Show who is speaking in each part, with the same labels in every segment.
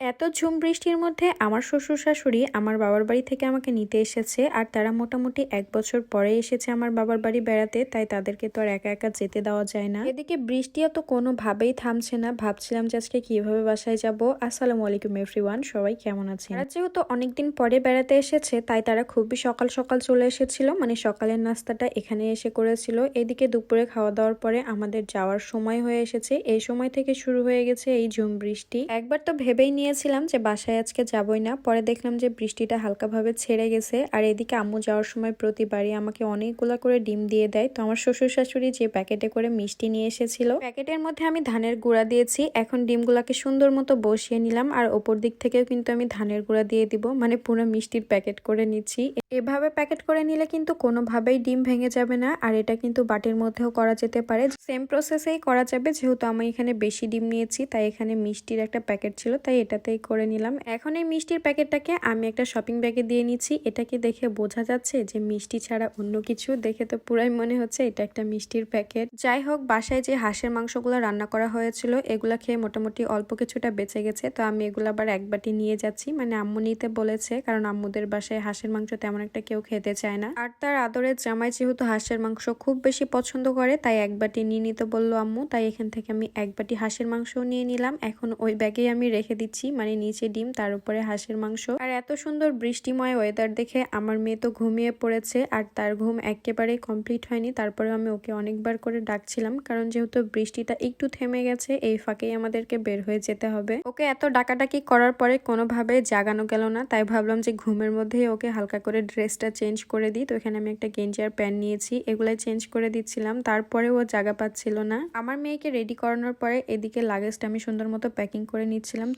Speaker 1: এত ঝুম বৃষ্টির মধ্যে আমার শ্বশুর শাশুড়ি আমার বাবার বাড়ি থেকে আমাকে নিতে এসেছে আর তারা মোটামুটি এক বছর পরে এসেছে আমার বাবার বাড়ি বেড়াতে, তাই তাদেরকে তো আর একা একা যেতে দেওয়া যায় না। এদিকে বৃষ্টিও তো কোনোভাবেই থামছে না। ভাবছিলাম যে আজকে কীভাবে বাসায় যাব। আসসালামু আলাইকুম এভরিওয়ান, সবাই কেমন আছেন? তারা যেহেতু অনেকদিন পরে বেড়াতে এসেছে, তাই তারা খুবই সকাল সকাল চলে এসেছিল। মানে সকালের নাস্তাটা এখানে এসে করেছিল। এদিকে দুপুরে খাওয়া দাওয়ার পরে আমাদের যাওয়ার সময় হয়ে এসেছে। এই সময় থেকে শুরু হয়ে গেছে এই ঝুম বৃষ্টি। একবার তো ভেবেই নিয়েছিলাম যে বাসায় আজকে যাবই না। পরে দেখলাম যে বৃষ্টিটা হালকাভাবে ছেড়ে গেছে আর এদিকে আম্মু যাওয়ার সময় প্রতিবারই আমাকে অনেকগুলা করে ডিম দিয়ে দেয়। তো আমার শ্বশুর শাশুড়ি যে প্যাকেটে করে মিষ্টি নিয়ে এসেছিল, প্যাকেটের মধ্যে আমি ধানের গুঁড়া দিয়েছি। এখন ডিমগুলাকে সুন্দর মতো বসিয়ে নিলাম আর ওপর দিক থেকেও কিন্তু আমি ধানের গুঁড়া দিয়ে দিব। মানে পুরো মিষ্টির প্যাকেট করে নিচ্ছি। এভাবে প্যাকেট করে নিলে কিন্তু কোনোভাবেই ডিম ভেঙে যাবে না আর এটা কিন্তু বাটির মধ্যেও করা যেতে পারে। সেম প্রসেসেই করা যাবে, যেহেতু আমি এখানে বেশি ডিম নিয়েছি, তাই এখানে মিষ্টির একটা প্যাকেট ছিল, তাই এটাতেই করে নিলাম। এখন এই মিষ্টির প্যাকেটটাকে আমি একটা শপিং ব্যাগে দিয়ে নিচ্ছি। এটাকে দেখে বোঝা যাচ্ছে যে মিষ্টি ছাড়া অন্য কিছু দেখে তো পুরাই মনে হচ্ছে এটা একটা মিষ্টির প্যাকেট। যাই হোক, বাসায় যে হাঁসের মাংসগুলো রান্না করা হয়েছিল, এগুলা খেয়ে মোটামুটি অল্প কিছুটা বেঁচে গেছে। তো আমি এগুলো আবার এক বাটি নিয়ে যাচ্ছি। মানে আম্মু নিতে বলেছে, কারণ আম্মুদের বাসায় হাঁসের মাংস তেমন একটা কেউ খেতে চায় না। আর তার আদরের জামাই যেহেতু হাঁসের মাংস খুব বেশি পছন্দ করে, তাই এক বাটি নিয়ে নিতে বলল আম্মু। তাই এখান থেকে আমি এক বাটি হাঁসের মাংসও নিয়ে নিলাম। এখন ওই ব্যাগেই আমি রেখে দিচ্ছি। মানে নিচে ডিম, তার উপরে হাঁসের মাংস। আর এত সুন্দর বৃষ্টিময় ওয়েদার দেখে আমার মেয়ে তো ঘুমিয়ে পড়েছে, আর তার ঘুম একেবারেই কমপ্লিট হয়নি। তারপরে আমি ওকে অনেকবার করে ডাকছিলাম, কারণ যেহেতু বৃষ্টিটা একটু থেমে গেছে, এই ফাঁকেই আমাদেরকে বের হয়ে যেতে হবে। ওকে এত ডাকাডাকি করার পরে কোনোভাবে জাগানো গেল না, তাই ভাবলাম যে ঘুমের মধ্যেই ওকে হালকা করে ড্রেসটা চেঞ্জ করে দিই। তো এখানে আমি একটা গেঞ্জি আর প্যান্ট নিয়েছি, এগুলাই চেঞ্জ করে দিচ্ছিলাম তারপরে ও জায়গা পাচ্ছিল না। আমার মেয়েকে রেডি করানোর পরে এদিকে লাগেজটা আমি সুন্দর মতো প্যাকিং করে নিচ্ছিলাম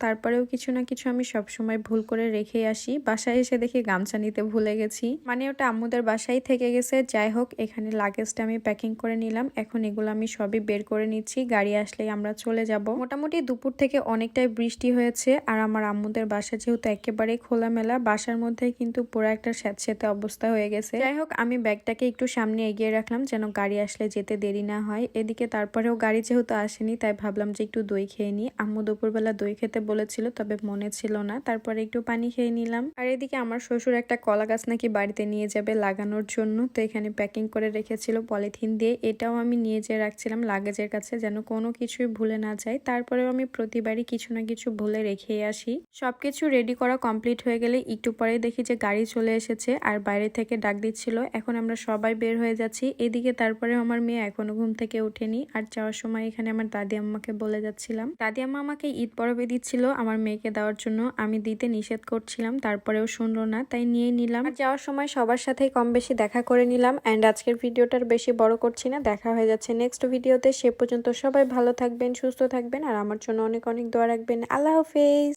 Speaker 1: তারপরেও কিছু না কিছু আমি সব সময় ভুল করে রেখে আসি। বাসায় এসে দেখি গামছা নিতে ভুলে গেছি। মানে ওটা আম্মুদের বাসায় থেকে গেছে। যাই হোক, এখানে লাগেজটা আমি প্যাকিং করে নিলাম। এখন এগুলো আমি সবই বের করে নিচ্ছি। গাড়ি আসলেই আমরা চলে যাব। মোটামুটি দুপুর থেকে অনেকটাই বৃষ্টি হয়েছে আর আমার আম্মুদের বাসা যেহেতু একেবারেই খোলামেলা, বাসার মধ্যে কিন্তু পুরো একটা স্যাঁতস্যাঁতে অবস্থা হয়ে গেছে। যাই হোক, আমি ব্যাগটাকে একটু সামনে এগিয়ে রাখলাম যেন গাড়ি আসলে যেতে দেরি না হয়। এদিকে তারপরেও গাড়ি যেহেতু আসেনি, তাই ভাবলাম যে একটু দই খেয়ে নিই। আম্মু দুপুরবেলা দই খেতে বলেছিল তবে মনে ছিল না। তারপরে একটু পানি খেয়ে নিলাম। আর এদিকে আমার শ্বশুর একটা কলা গাছ নাকি বাড়িতে নিয়ে যাবে লাগানোর জন্য। তো এখানে প্যাকিং করে রেখেছিল পলিথিন দিয়ে। এটাও আমি নিয়ে যেয়ে রাখছিলাম লাগেজের কাছে যেন কোনো কিছুই ভুলে না যায়। তারপরেও আমি প্রতিবারই কিছু না কিছু ভুলে রেখে আসি। সবকিছু রেডি করা কমপ্লিট হয়ে গেলে একটু পরে দেখি যে গাড়ি চলে এসেছে আর বাইরে থেকে ডাক দিচ্ছিল। এখন আমরা সবাই বের হয়ে যাচ্ছি। এদিকে তারপরে আমার মেয়ে এখনও ঘুম থেকে ওঠেনি। আর যাওয়ার সময় এখানে আমার দাদি আম্মাকে বলে যাচ্ছিলাম। দাদি আম্মা আমাকে ঈদ পরবে দিচ্ছিল। আমার মেয়েকে দেওয়ার জন্য আমি দিতে নিষেধ করছিলাম, তারপরেও শুনলো না, তাই নিয়ে নিলাম। যাওয়ার সময় সবার সাথেই কম বেশি দেখা করে নিলাম অ্যান্ড আজকের ভিডিওটার বেশি বড় করছি না, দেখা হয়ে যাচ্ছে নেক্সট ভিডিওতে। সে পর্যন্ত সবাই ভালো থাকবেন, সুস্থ থাকবেন, আর আমার জন্য অনেক অনেক দোয়া রাখবেন। আল্লাহ হাফেজ।